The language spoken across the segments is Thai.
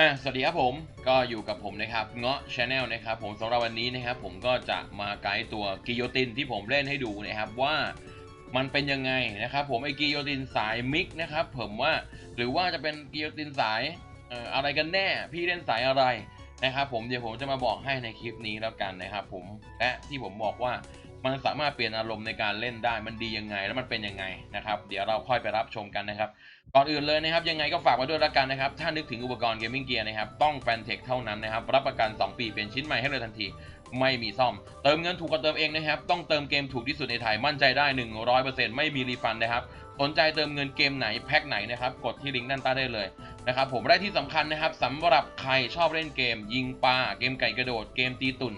อะสวัสดีครับผมก็อยู่กับผมนะครับเงาะชาแนลนะครับผมสำหรับวันนี้นะครับผมก็จะมาไกด์ตัวกิโยตินที่ผมเล่นให้ดูนะครับว่ามันเป็นยังไงนะครับผมไอ้กิโยตินสายมิกนะครับผมว่าหรือว่าจะเป็นกิโยตินสายเอ่ออะไรกันแน่ พี่เล่นสายอะไรนะครับผมเดี๋ยวผมจะมาบอกให้ในคลิปนี้แล้วกันนะครับผมและที่ผมบอกว่ามันสามารถเปลี่ยนอารมณ์ในการเล่นได้มันดียังไง แล้วมันเป็นยังไงนะครับ เดี๋ยวเราค่อยไปรับชมกันนะครับ ก่อนอื่นเลยนะครับยังไงก็ฝากไว้ด้วยละกันนะครับ ถ้านึกถึงอุปกรณ์เกมมิ่งเกียร์นะครับ ต้องแฟนเทคเท่านั้นนะครับ รับประกัน 2 ปีเป็นชิ้นใหม่ให้เลยทันที ไม่มีซ่อม เติมเงินถูกกว่าเติมเองนะครับ ต้องเติมเกมถูกที่สุดในไทยมั่นใจได้ 100%ไม่มีรีฟันนะครับสนใจเติมเงินเกมไหนแพ็คไหนนะครับ กดที่ลิงก์ด้านใต้ได้เลยนะครับผมและที่สำคัญนะครับสำหรับใครชอบเล่นเกม ยิงปลาเกมไก่กระโดดเกมตีตุ่น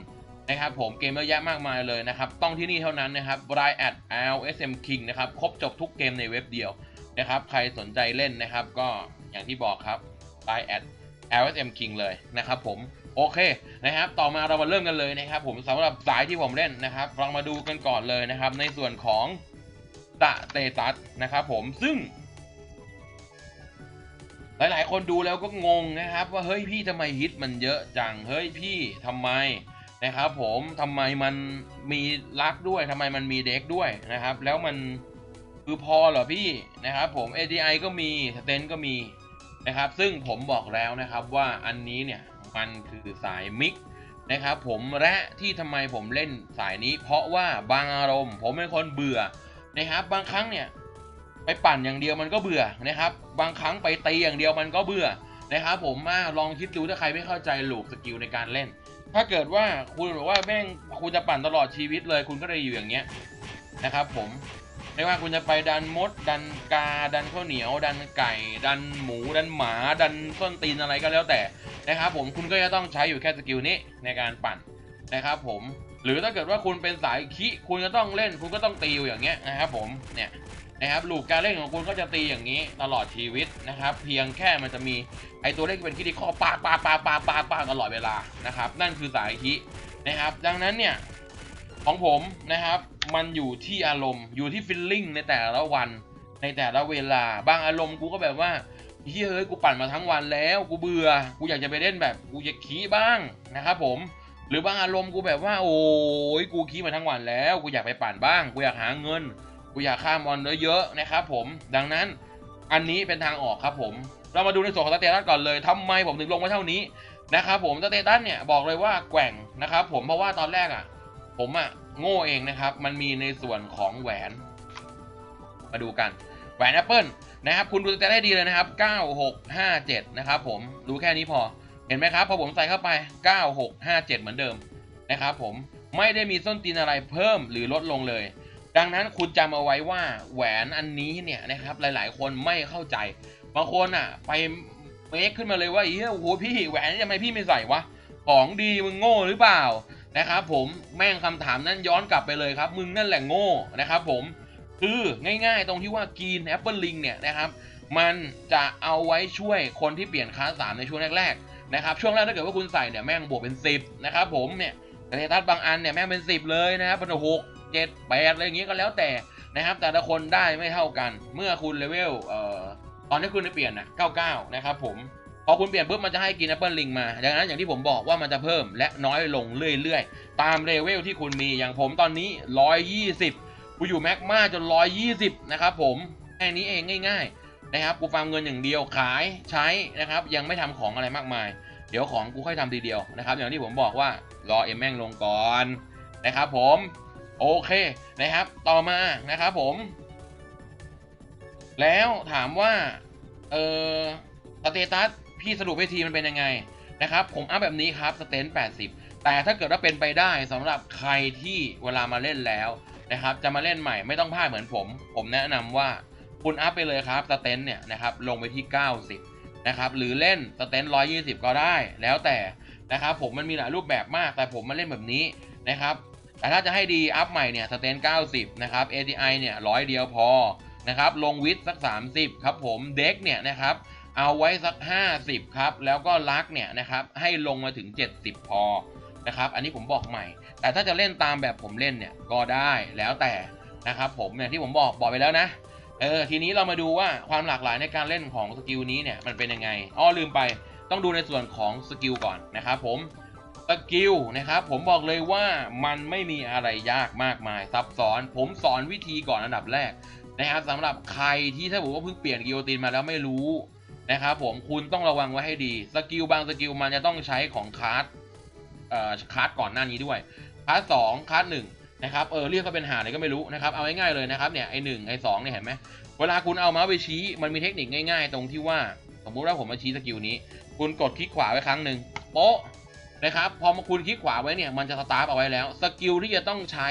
นะครับผมเกมเยอะแยะมากมายเลยนะครับต้องที่นี่เท่านั้นนะครับ r i at LSM King นะครับครบจบทุกเกมในเว็บเดียว นะครับ ใครสนใจเล่นนะครับ ก็อย่างที่บอกครับ line at lsm king เลยนะครับผมโอเคนะครับ ต่อมาเรามาเริ่มกันเลยนะครับ ผมสำหรับสายที่ผมเล่นนะครับเรามาดูกันก่อนเลยนะครับ ในส่วนของตะเตตัสนะครับผมซึ่ง หลายๆ คนดูแล้วก็งงนะครับ ว่าเฮ้ยพี่ทำไมฮิตมันเยอะจังเฮ้ยพี่ทำไมนะครับ ผมทำไมมันมีลักด้วยทำไมมันมีเด็กด้วยนะครับ แล้วมัน คือพอเหรอพี่นะครับผม ADI ก็มีสเตนก็มีนะครับ ซึ่งผมบอกแล้วนะครับว่าอันนี้เนี่ยมันคือสายมิกนะครับผมและที่ทำไมผมเล่นสายนี้ เพราะว่าบางอารมณ์ ผมเป็นคนเบื่อนะครับ บางครั้งเนี่ยไปปั่นอย่างเดียวมันก็เบื่อนะครับ บางครั้งไปตีอย่างเดียวมันก็เบื่อนะครับผมมาลองคิดดูถ้าใครไม่เข้าใจหลูกสกิลในการเล่น ถ้าเกิดว่าคุณบอกว่าแม่งคุณจะปั่นตลอดชีวิตเลย คุณก็เลยอยู่อย่างเงี้ยนะครับผม ไม่ว่าคุณจะไปดันมด ดันกา ดันข้าวเหนียว ดันไก่ ดันหมู ดันหมา ดันส้นตีนอะไรก็แล้วแต่นะครับผมคุณก็จะต้องใช้อยู่แค่สกิลนี้ในการปั่นนะครับผม หรือถ้าเกิดว่าคุณเป็นสายคิคุณก็ต้องเล่น คุณก็ต้องตีอยู่อย่างเงี้ยนะครับผมเนี่ยนะครับลูกการเล่นของคุณก็จะตีอย่างนี้ตลอดชีวิตนะครับ เพียงแค่มันจะมีไอตัวเลขเป็นคิดที่ข้อปากปากปากปากปากปากตลอดเวลานะครับ นั่นคือสายคินะครับ ดังนั้นเนี่ย ของผมนะครับ มันอยู่ที่อารมณ์อยู่ที่ฟีลลิ่งในแต่ละวันในแต่ละเวลา บางอารมณ์กูก็แบบว่าเฮ้ยเฮ้ยกูปั่นมาทั้งวันแล้ว กูเบื่อ กูอยากจะไปเล่นแบบกูอยากขี้บ้างนะครับผม หรือบางอารมณ์กูแบบว่า โอ้ยกูขี้มาทั้งวันแล้ว กูอยากไปปั่นบ้าง กูอยากหาเงิน กูอยากข้ามบอลเยอะๆนะครับผม ดังนั้นอันนี้เป็นทางออกครับผม เรามาดูในส่วนของสเตตัสก่อนเลยทำไมผมถึงลงมาเท่านี้นะครับผมสเตตัสเนี่ยบอกเลยว่าแกว่งนะครับผมเพราะว่าตอนแรกอะ ผมอะโง่เองนะครับ มันมีในส่วนของแหวน มาดูกัน แหวนแอปเปิลนะครับ คุณดูจะได้ดีเลยนะครับ 9657 นะครับผม ดูแค่นี้พอ เห็นไหมครับ พอผมใส่เข้าไป 9657 เหมือนเดิมนะครับผม ไม่ได้มีส้นตีนอะไรเพิ่มหรือลดลงเลย ดังนั้นคุณจำเอาไว้ว่าแหวนอันนี้เนี่ยนะครับ หลายๆ คนไม่เข้าใจ บางคนอะ ไปเมคขึ้นมาเลยว่าเฮ้ยโอ้โหพี่แหวนทำไมพี่ไม่ใส่วะ ของดีมึงโง่หรือเปล่า นะครับผมแม่งคำถามนั้นย้อนกลับไปเลยครับ มึงนั่นแหละโง่นะครับผมคือง่ายๆ ตรงที่ว่ากีนแอปเปิลลิงเนี่ยนะครับมันจะเอาไว้ช่วยคนที่เปลี่ยนคลาสสามในช่วงแรกๆนะครับช่วงแรกถ้าเกิดว่าคุณใส่เนี่ยแม่งบวกเป็น 10นะครับผมเนี่ยแต่เทตัสบางอันเนี่ยแม่งเป็น 10 เลยนะครับเป็นหกเจ็ดแปดอะไรอย่างงี้ก็แล้วแต่นะครับแต่ละคนได้ไม่เท่ากัน เมื่อคุณเลเวลเอ่อตอนที่คุณได้เปลี่ยนนะ99 นะครับผม พอคุณเปลี่ยนปุ๊บมันจะให้กินแอปเปิลลิงมา ดังนั้นอย่างที่ผมบอกว่ามันจะเพิ่มและน้อยลงเรื่อยๆ ตามเลเวลที่คุณมีอย่างผมตอนนี้ 120 กูอยู่แม็กมาจน 120 นะครับผมแค่นี้เองง่ายๆนะครับกูฟาร์มเงินอย่างเดียวขายใช้นะครับยังไม่ทำของอะไรมากมาย เดี๋ยวของกูค่อยทำทีเดียวนะครับอย่างที่ผมบอกว่ารอเอ็มแม่งลงก่อนนะครับผมโอเคนะครับต่อมานะครับผม แล้วถามว่าเออสเตตัส พี่สรุปให้ทีมันเป็นยังไงนะครับ ผมอัพแบบนี้ครับสเตน80 แต่ถ้าเกิดว่าเป็นไปได้สำหรับใครที่เวลามาเล่นแล้วนะครับ จะมาเล่นใหม่ไม่ต้องพลาดเหมือนผม ผมแนะนำว่าคุณอัพไปเลยครับสเตนเนี่ยนะครับลงไปที่ 90 นะครับ หรือเล่นสเตน120 ก็ได้แล้วแต่นะครับผมมันมีหลายรูปแบบมากแต่ผมมาเล่นแบบนี้นะครับแต่ถ้าจะให้ดีอัพใหม่เนี่ยสเตน90 นะครับ ATI เนี่ยร้อยเดียวพอนะครับลงวิทสัก 30 ครับผมเด็กเนี่ยนะครับ เอาไว้สัก 50 ครับ แล้วก็ลักเนี่ยนะครับให้ลงมาถึง 70 พอนะครับ อันนี้ผมบอกใหม่ แต่ถ้าจะเล่นตามแบบผมเล่นเนี่ยก็ได้แล้วแต่นะครับผมอย่างที่ผมบอกบอกไปแล้วนะเออทีนี้เรามาดูว่าความหลากหลายในการเล่นของสกิลนี้เนี่ยมันเป็นยังไงอ้อลืมไปต้องดูในส่วนของสกิลก่อนนะครับผมสกิลนะครับผมบอกเลยว่ามันไม่มีอะไรยากมากมายซับซ้อน ผมสอนวิธีก่อนอันดับแรกนะครับสำหรับใครที่ถ้าบอกว่าเพิ่งเปลี่ยนกิโยตินมาแล้วไม่รู้ นะครับผมคุณต้องระวังไว้ให้ดีสกิลบางสกิลมันจะต้องใช้ของคาร์ดเอ่อคาร์ดก่อนหน้านี้ด้วยคาร์ดสองคาร์ดหนึ่งนะครับเออเรียกก็เป็นหาอะไรก็ไม่รู้นะครับเอาง่ายๆเลยนะครับเนี่ยไอหนึ่งไอสองเนี่ยเห็นไหมเวลาคุณเอาเมาส์ไปชี้มันมีเทคนิคง่าย ๆ ตรงที่ว่าสมมุติว่าผมมาชี้สกิลนี้ คุณกดคลิกขวาไว้ครั้งหนึ่งโป๊ะนะครับพอมาคุณคลิกขวาไว้เนี่ยมันจะสตาร์ทเอาไว้แล้วสกิลที่จะต้องใช้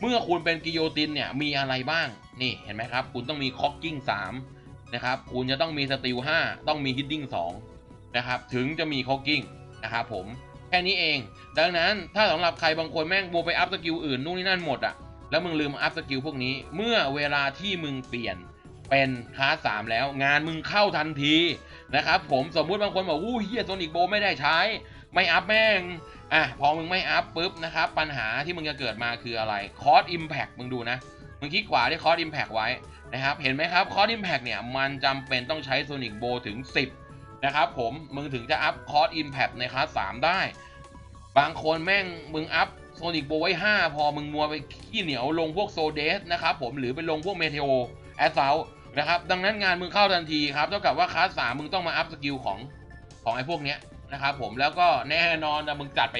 เมื่อคุณเป็นกิโยตินเนี่ยมีอะไรบ้างนี่เห็นไหมครับ คุณต้องมีคอกกิ้ง3 นะครับคุณจะต้องมีสติล5ต้องมีฮิดดิ้ง2นะครับถึงจะมีคอกกิ้งนะครับผมแค่นี้เอง ดังนั้นถ้าสำหรับใครบางคนแม่งโมไปอัพสกิลอื่นนู่นนี่นั่นหมดอะแล้วมึงลืมอัพสกิลพวกนี้ เมื่อเวลาที่มึงเปลี่ยนเป็นคลาสสามแล้วงานมึงเข้าทันทีนะครับผมสมมุติบางคนบอกอู้เฮียโซนิกโบไม่ได้ใช้ ไม่อัพแม่งอะพอมึงไม่อัพปุ๊บนะครับปัญหาที่มึงจะเกิดมาคืออะไรคอร์สอิมแพกมึงดูนะมึงคลิกขวาที่คอร์สอิมแพกไว้ นะครับ เห็นไหมครับคอร์สอิมแพกเนี่ย มันจำเป็นต้องใช้โซนิกโบถึง 10 นะครับผม มึงถึงจะอัพคอร์สอิมแพกในคลาสสามได้ บางคนแม่งมึงอัพโซนิกโบไว้ 5 พอมึงมัวไปขี้เหนียวลงพวกโซเดสนะครับผมหรือไปลงพวกเมเทโอแอสเซลนะครับ ดังนั้นงานมึงเข้าทันทีครับ เท่ากับว่าคลาสสามมึงต้องมาอัพสกิลของของไอ้พวกเนี้ยนะครับผมแล้วก็แน่นอนนะมึงจัดไป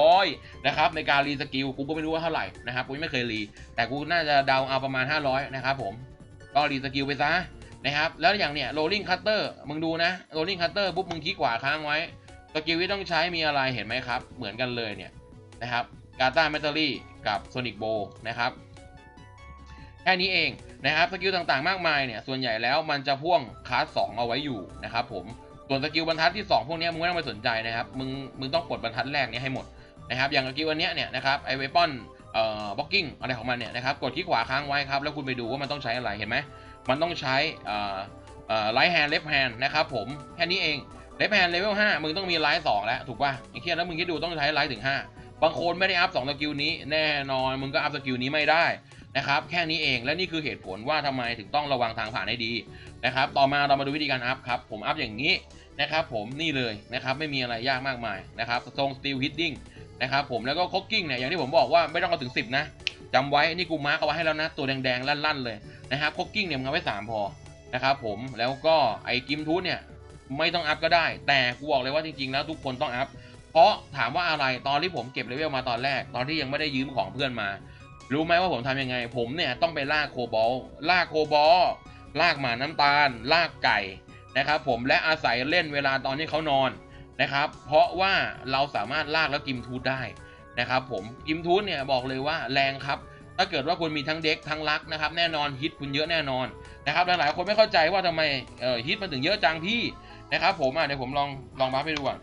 500 นะครับ ในการรีสกิลกูก็ไม่รู้ว่าเท่าไหร่นะครับกูไม่เคยรี แต่กูน่าจะเดาเอาประมาณ 500 นะครับผม ก็รีสกิลไปซะนะครับ แล้วอย่างเนี้ยโรลลิงคัตเตอร์มึงดูนะโรลลิงคัตเตอร์ปุ๊บมึงคลิกขวาค้างไว้สกิลที่ต้องใช้มีอะไรเห็นไหมครับ เหมือนกันเลยเนี่ยนะครับกาตาแมตเตอรี่กับโซนิกโบนะครับแค่นี้เองนะครับสกิลต่างๆมากมายเนี่ยส่วนใหญ่แล้วมันจะพ่วงคลาส2เอาไว้อยู่นะครับผมส่วนสกิลบรรทัดที่ 2 พวกนี้มึงไม่ต้องไปสนใจนะครับมึงมึงต้องกดบรรทัดแรกนี้ให้หมดนะครับอย่างสกิลอันเนี้ยเนี่ยนะครับไอเวปอน เอ่อบล็อกกิ้งอะไรของมันเนี่ยนะครับกดที่ขวาค้างไว้ครับแล้วคุณไปดูว่ามันต้องใช้อะไรเห็นไหมมันต้องใช้เอ่อเอ่อไลท์แฮนด์เลฟแฮนด์นะครับผมแค่นี้เองเลฟแฮนเลเวล5มึงต้องมีไลท์2แล้วถูกป่ะไอ้เคียแล้วมึงคิดดูต้องใช้ไลท์ถึง5บางคนไม่ได้อัพ2สกิลนี้แน่นอนมึงก็อัพสกิลนี้ไม่ได้นะครับแค่นี้เองและนี่คือเหตุผลว่าทำไมถึงต้องระวังทางผ่านให้ดีนะครับต่อมาเรามาดูวิธีการอัพครับผมอัพอย่างนี้นะครับผมนี่เลยนะครับไม่มีอะไรยากมากมายนะครับทรงสตีลฮิตติ้ง นะครับผมแล้วก็ค o กกิ้งเนี่ยอย่างที่ผมบอกว่าไม่ต้องเอาถึง 10 นะจำไว้นี่กูมาร์กเอาไว้ให้แล้วนะ ตัวแดงๆ ลั่นๆเลยนะครับค o กกิ้งเนี่ยมึงเอาไว้3พอนะครับผมแล้วก็ไอ้กิมทูธเนี่ยไม่ต้องอัพก็ได้ แต่กูบอกเลยว่าจริงๆแล้วทุกคนต้องอัพเพราะถามว่าอะไรตอนที่ผมเก็บเลเวลมาตอนแรก ตอนที่ยังไม่ได้ยืมของเพื่อนมา รู้ไหมว่าผมทำยังไง ผมเนี่ยต้องไปลากโคบอลลากโคบอลลากหมาน้ำตาล ลากไก่นะครับผมและอาศัยเล่นเวลาตอนที่เขานอน นะครับ เพราะว่าเราสามารถลากแล้วกิมทูธได้นะครับผมกิมทูธเนี่ยบอกเลยว่าแรงครับ ถ้าเกิดว่าคุณมีทั้งเด็กทั้งลักนะครับแน่นอนฮิตคุณเยอะแน่นอนนะครับหลายๆคนไม่เข้าใจว่าทำไมเอ่อฮิตมันถึงเยอะจังพี่นะครับผมอะเดี๋ยวผมลองลองบัฟให้ดูก่อน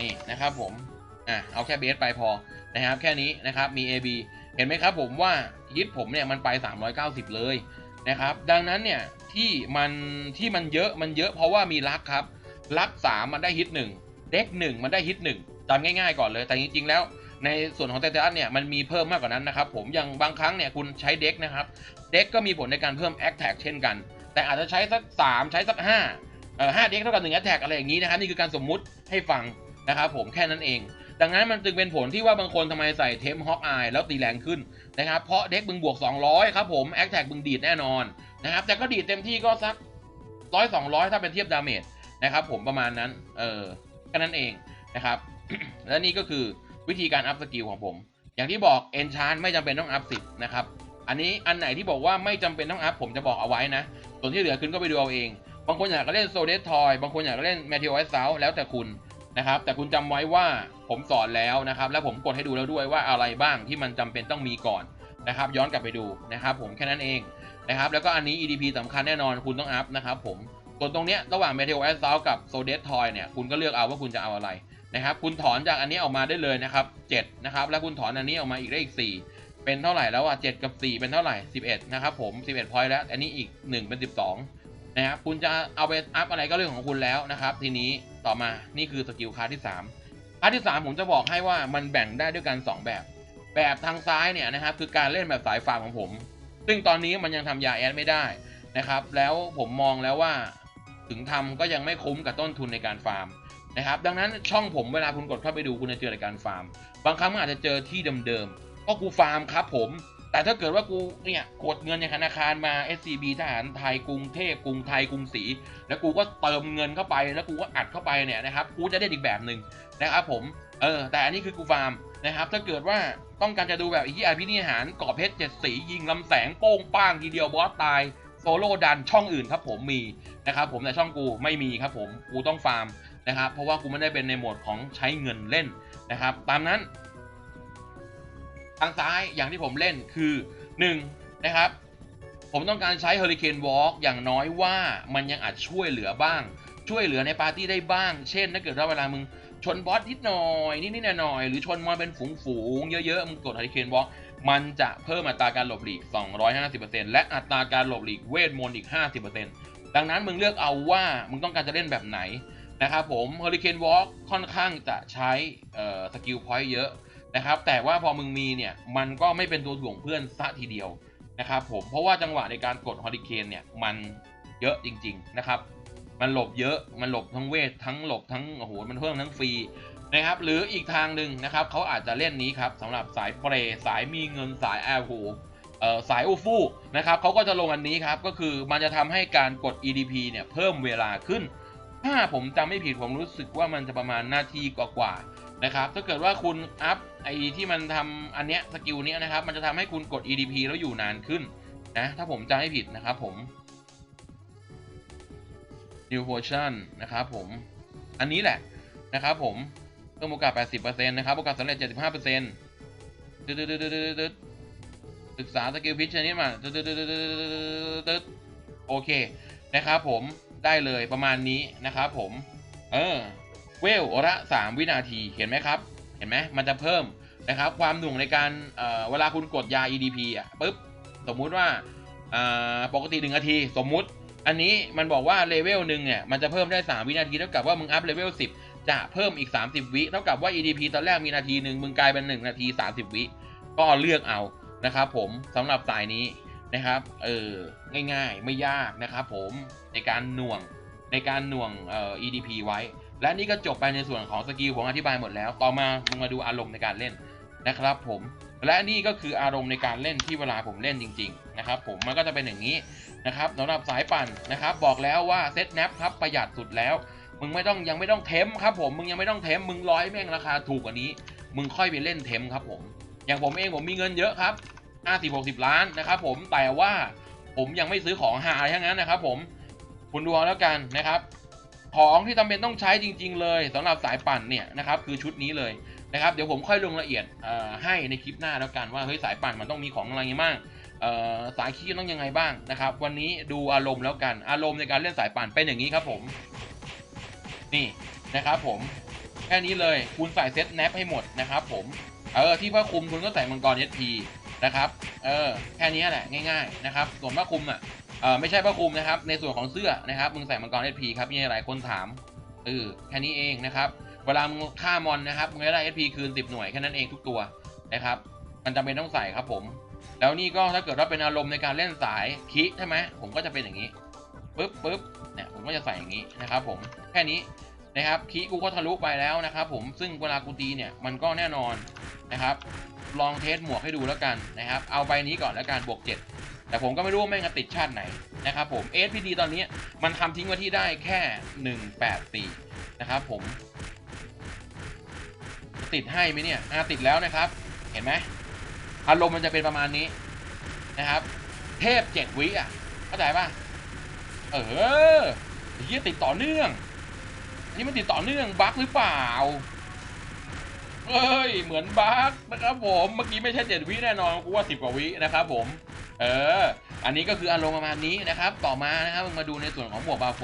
นี่นะครับผมอะเอาแค่เบสไปพอนะครับแค่นี้นะครับมี AB เห็นไหมครับผมว่าฮิตผมเนี่ยมันไป 390 เลยนะครับดังนั้นเนี่ยที่มันที่มันเยอะมันเยอะเพราะว่ามีลักครับ ลัก3มันได้ฮิต1เด็ก1มันได้ฮิต1จำง่ายๆก่อนเลย แต่จริงๆแล้วในส่วนของเตตัสเนี่ยมันมีเพิ่มมากกว่านั้นนะครับผมอย่างบางครั้งเนี่ยคุณใช้เด็กนะครับเด็กก็มีผลในการเพิ่มแอคแท็กเช่นกัน แต่อาจจะใช้สัก 3 ใช้สัก5เอ่อ5เด็กเท่ากับ1แอตแท็กอะไรอย่างนี้นะครับนี่คือการสมมุติให้ฟังนะครับผมแค่นั้นเอง ดังนั้นมันจึงเป็นผลที่ว่าบางคนทำไมใส่เทมฮอกอายแล้วตีแรงขึ้นนะครับเพราะเด็กมึงบวก 200 ครับผมแอคแท็กมึงดีดแน่นอนนะครับแต่ก็ดีดเต็มที่ก็สักร้อยสองร้อยถ้าเป็นเทียบดาเมจ นะครับผมประมาณนั้น เออแค่นั้นเองนะครับ และนี่ก็คือวิธีการอัพสกิลของผม อย่างที่บอกเอนชานไม่จำเป็นต้องอัพสิบนะครับ อันนี้อันไหนที่บอกว่าไม่จำเป็นต้องอัพผมจะบอกเอาไว้นะ ส่วนที่เหลือคุณก็ไปดูเอาเอง บางคนอยากเล่นโซเดสทอยบางคนอยากเล่นแมท e ิ i ไวซ์เซลแล้วแต่คุณนะครับ แต่คุณจำไว้ว่าผมสอนแล้วนะครับ แล้วผมกดให้ดูแล้วด้วยว่าอะไรบ้างที่มันจำเป็นต้องมีก่อนนะครับ ย้อนกลับไปดูนะครับ ผมแค่นั้นเองนะครับ แล้วก็อันนี้ EDP สำคัญแน่นอนคุณต้องอัพนะครับผม ส่วนตรงเนี้ยระหว่างแมท e ิ i ไวซ์เซลกับโซเดสทอยเนี่ยคุณก็เลือกเอาว่าคุณจะเอาอะไรนะครับคุณถอนจากอันนี้ออกมาได้เลยนะครับ7นะครับแล้วคุณถอนอันนี้ออกมาอีกได้อีก 4 เป็นเท่าไหร่แล้วอะ7กับ 4 เป็นเท่าไหร่ 11นะครับผม 11พอยต์แล้วอันนี้อีก 1 เป็น 12นะครับคุณจะเอาไปอัพอะไรก็เรื่องของคุณแล้วนะครับทีนี้ต่อมานี่คือสกิลคาร์ที่ 3 คาร์ที่ 3 ผมจะบอกให้ว่ามันแบ่งได้ด้วยกัน 2 แบบ แบบทางซ้ายเนี่ยนะครับคือการเล่นแบบสายฟาร์มของผม ซึ่งตอนนี้มันยังทำยาแอดไม่ได้นะครับแล้วผมมองแล้วว่า ถึงทำก็ยังไม่คุ้มกับต้นทุนในการฟาร์มนะครับดังนั้นช่องผมเวลาคุณกดเข้าไปดูคุณจะเจอรายการฟาร์ม บางครั้งมันอาจจะเจอที่เดิมๆก็กูฟาร์มครับผม แต่ถ้าเกิดว่ากูเนี่ยกดเงินในธนาคารมา SCB ทหารไทยกรุงเทพกรุงไทยกรุงศรีแล้วกูก็เติมเงินเข้าไปแล้วกูก็อัดเข้าไปเนี่ยนะครับกูจะได้อีกแบบหนึ่งนะครับผมเออแต่อันนี้คือกูฟาร์มนะครับถ้าเกิดว่าต้องการจะดูแบบไอ้ที่อภินิหารก่อเพชรเจ็ดสียิงลำแสงโป้งป้างทีเดียวบอสตาย โซโล่ดันช่องอื่นครับผมมีนะครับผมแต่ช่องกูไม่มีครับผมกูต้องฟาร์มนะครับเพราะว่ากูไม่ได้เป็นในโหมดของใช้เงินเล่นนะครับตามนั้น ทางซ้ายอย่างที่ผมเล่นคือ1นะครับผมต้องการใช้ Hurricane Walk อย่างน้อยว่ามันยังอาจช่วยเหลือบ้าง ช่วยเหลือในปาร์ตี้ได้บ้าง เช่นถ้าเกิดว่าเวลามึงชนบอสนิดหน่อยนิดๆหน่อยหรือชนมอนเป็นฝูงๆเยอะๆมึงกด Hurricane Walk มันจะเพิ่มอัตราการหลบหลีก 250%และอัตราการหลบหลีกเวทมนต์อีก 50%ดังนั้นมึงเลือกเอาว่ามึงต้องการจะเล่นแบบไหนนะครับผม Hurricane Walk ค่อนข้างจะใช้สกิลพอยต์เยอะนะครับ แต่ว่าพอมึงมีเนี่ย มันก็ไม่เป็นตัวถ่วงเพื่อนซะทีเดียวนะครับผม เพราะว่าจังหวะในการกดฮอริเคนเนี่ย มันเยอะจริง ๆ นะครับ มันหลบเยอะ มันหลบทั้งเวท ทั้งหลบทั้งโอ้โห มันเพิ่มทั้งฟรี นะครับหรืออีกทางหนึ่งนะครับเขาอาจจะเล่นนี้ครับสำหรับสายเปรย์สายมีเงินสายแอร์โหเอ่อสายอูฟู่นะครับเขาก็จะลงอันนี้ครับ ก็คือมันจะทำให้การกด EDP เนี่ยเพิ่มเวลาขึ้น ถ้าผมจำไม่ผิดผมรู้สึกว่ามันจะประมาณนาทีกว่าๆนะครับถ้าเกิดว่าคุณอัพไอที่มันทำอันเนี้ยสกิลเนี้ยนะครับ มันจะทำให้คุณกด EDP แล้วอยู่นานขึ้นนะถ้าผมจำไม่ผิดนะครับผม New Potion นะครับผม อันนี้แหละนะครับผม พิ่มโอกาส 80%นะครับ โอกาสสำเร็จ 75%ตึ๊ดตึ๊ดตึ๊ดตึ๊ดศึกษาสกิลพิชชนิดมาตึ๊ดตึ๊ดตึ๊ดตึ๊ดตึ๊ดตึ๊ดโอเค นะครับผม ได้เลยประมาณนี้นะครับผม เออ เวลละ 3 วินาที เห็นไหมครับ เห็นไหมมันจะเพิ่มนะครับ ความหน่วงในการเอ่อเวลาคุณกดยา EDP อะปุ๊บ สมมุติว่าอ่าปกติ1นาที สมมุติ อันนี้มันบอกว่าเลเวลหนึ่งเนี่ย มันจะเพิ่มได้ 3 วินาที เท่ากับว่ามึงอัพเลเวล10 จะเพิ่มอีก 30 วิเท่ากับว่า EDP ตอนแรกมีนาทีหนึ่งมึงกลายเป็น 1 นาที 30 วิก็เลือกเอานะครับผมสำหรับสายนี้นะครับเออง่ายๆไม่ยากนะครับผมในการหน่วงในการหน่วงเอ่อ EDP ไว้ และนี่ก็จบไปในส่วนของสกิลผมอธิบายหมดแล้ว ต่อมามึงมาดูอารมณ์ในการเล่นนะครับผมและนี่ก็คืออารมณ์ในการเล่นที่เวลาผมเล่นจริงๆนะครับผมมันก็จะเป็นอย่างนี้นะครับสำหรับสายปั่นนะครับบอกแล้วว่าเซตแนปครับประหยัดสุดแล้ว มึงไม่ต้องยังไม่ต้องเทมครับผมมึงยังไม่ต้องเทมมึงร้อยแม่งราคาถูกกว่านี้ มึงค่อยไปเล่นเทมครับผม อย่างผมเองผมมีเงินเยอะครับ50 60ล้านนะครับผมแต่ว่าผมยังไม่ซื้อของหาอะไรทั้งนั้นนะครับ ผมคุณดูเอาแล้วกันนะครับ ของที่จำเป็นต้องใช้จริง ๆ เลยสำหรับสายปั่นเนี่ยนะครับคือชุดนี้เลยนะครับเดี๋ยวผมค่อยลงละเอียดให้ในคลิปหน้าแล้วกันว่าเฮ้ยสายปั่นมันต้องมีของอะไรบ้างสายคีย์ต้องยังไงบ้างนะครับ วันนี้ดูอารมณ์แล้วกันอารมณ์ในการเล่นสายปั่นเป็นอย่างนี้ครับผม นี่นะครับผมแค่นี้เลยคุณใส่เซตแนปให้หมดนะครับผมเออที่ผ้าคุมคุณก็ใส่มังกรเอทีนะครับเออแค่นี้แหละง่ายๆนะครับส่วนผ้าคุมอะเออไม่ใช่ผ้าคุมนะครับ ในส่วนของเสื้อนะครับมึงใส่มังกรเอพีครับมีหลายคนถามเออแค่นี้เองนะครับเวลามึงฆ่ามอนนะครับมึงได้เอพีคืน10หน่วยแค่นั้นเองทุกตัวนะครับมันจำเป็นต้องใส่ครับผม แล้วนี่ก็ถ้าเกิดว่าเป็นอารมณ์ในการเล่นสายคิใช่ไหมผมก็จะเป็นอย่างนี้ ปึ๊บปึ๊บเนี่ยผมก็จะใส่อย่างนี้นะครับผมแค่นี้นะครับคีกูก็ทะลุไปแล้วนะครับผมซึ่งเวลากูตีเนี่ยมันก็แน่นอนนะครับ ลองเทสหมวกให้ดูแล้วกันนะครับ เอาใบนี้ก่อนแล้วกันบวก7แต่ผมก็ไม่รู้ว่าแม่งจะติดชาติไหนนะครับผม SPD ตอนนี้มันทำทิ้งไว้ที่ได้แค่ 184 นะครับผมติดให้ไหมเนี่ยอ่าติดแล้วนะครับ เห็นไหมอารมณ์มันจะเป็นประมาณนี้นะครับ เทพเจ็ดวิอะเข้าใจป่ะ เออไอ้เหี้ยติดต่อเนื่องอันนี่มันติดต่อเนื่องบั๊กหรือเปล่าเอ้ย เหมือนบั๊กนะครับผม เมื่อกี้ไม่ใช่เจ็ดวิแน่นอน กูว่าสิบกว่าวินะครับผม เออ อันนี้ก็คืออารมณ์ประมาณนี้นะครับ ต่อมานะครับมาดูในส่วนของหมวกบาโฟ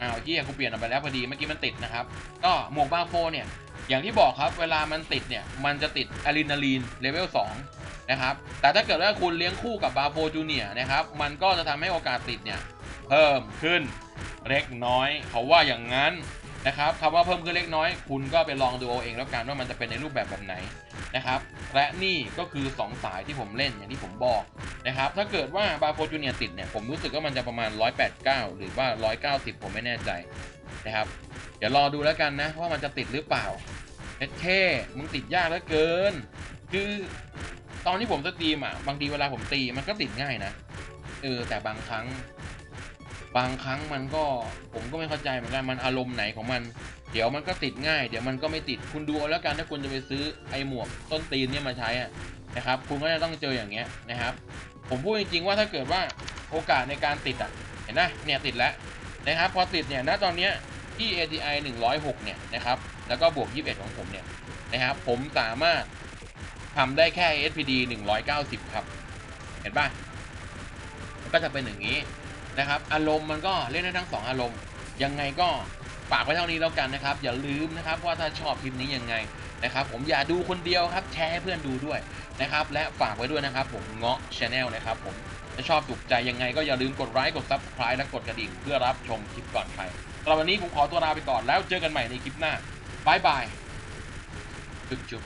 อ้าวที่กูเปลี่ยนออกไปแล้วพอดี เมื่อกี้มันติดนะครับ ก็หมวกบาโฟเนี่ย อย่างที่บอกครับ เวลามันติดเนี่ย มันจะติดอะดรีนาลีนเลเวล2นะครับ แต่ถ้าเกิดว่าคุณเลี้ยงคู่กับบาโฟจูเนียนะครับ มันก็จะทำให้โอกาสติดเนี่ย เพิ่มขึ้นเล็กน้อยเขาว่าอย่างนั้นนะครับคำว่าเพิ่มขึ้นเล็กน้อย คุณก็ไปลองดูเอาเองแล้วกันว่ามันจะเป็นในรูปแบบแบบไหนนะครับและนี่ก็คือ 2 สายที่ผมเล่นอย่างที่ผมบอกนะครับถ้าเกิดว่าบาโฟจูเนียติดเนี่ยผมรู้สึกว่ามันจะประมาณ 189 หรือว่า 190 ผมไม่แน่ใจนะครับเดี๋ยวรอดูแล้วกันนะว่ามันจะติดหรือเปล่าเอเท่มึงติดยากเหลือเกิน คือตอนที่ผมสตรีมอะบางทีเวลาผมตีมันก็ติดง่ายนะเออแต่บางครั้ง บางครั้งมันก็ผมก็ไม่เข้าใจเหมือนกันมันอารมณ์ไหนของมัน เดี๋ยวมันก็ติดง่าย เดี๋ยวมันก็ไม่ติดคุณดูเอาแล้วกันถ้าคุณจะไปซื้อไอ้หมวกต้นตีนเนี่ยมาใช้อะนะครับ คุณก็จะต้องเจออย่างเงี้ยนะครับ ผมพูดจริงๆว่าถ้าเกิดว่าโอกาสในการติดอะเห็นไหมเนี่ยติดแล้วนะครับพอติดเนี่ยณตอนเนี้ยที่ ATI 106 เนี่ยนะครับ แล้วก็บวก 21 ของผมเนี่ยนะครับ ผมสามารถทำได้แค่ SPD 190 ครับ เห็นป่ะ มันก็จะเป็นอย่างนี้ นะครับ อารมณ์มันก็เล่นได้ทั้งสองอารมณ์ ยังไงก็ฝากไว้เท่านี้แล้วกันนะครับ อย่าลืมนะครับว่าถ้าชอบคลิปนี้ยังไงนะครับ ผมอย่าดูคนเดียวครับ แชร์ให้เพื่อนดูด้วยนะครับ และฝากไว้ด้วยนะครับ ผมเงาะชาแนลนะครับ ผมถ้าชอบถูกใจยังไงก็อย่าลืมกดไลค์กด subscribe และกดกระดิ่งเพื่อรับชมคลิปก่อนใครสำหรับวันนี้ผมขอตัวลาไปก่อนแล้วเจอกันใหม่ในคลิปหน้าบายบายจุ๊บจุ๊บ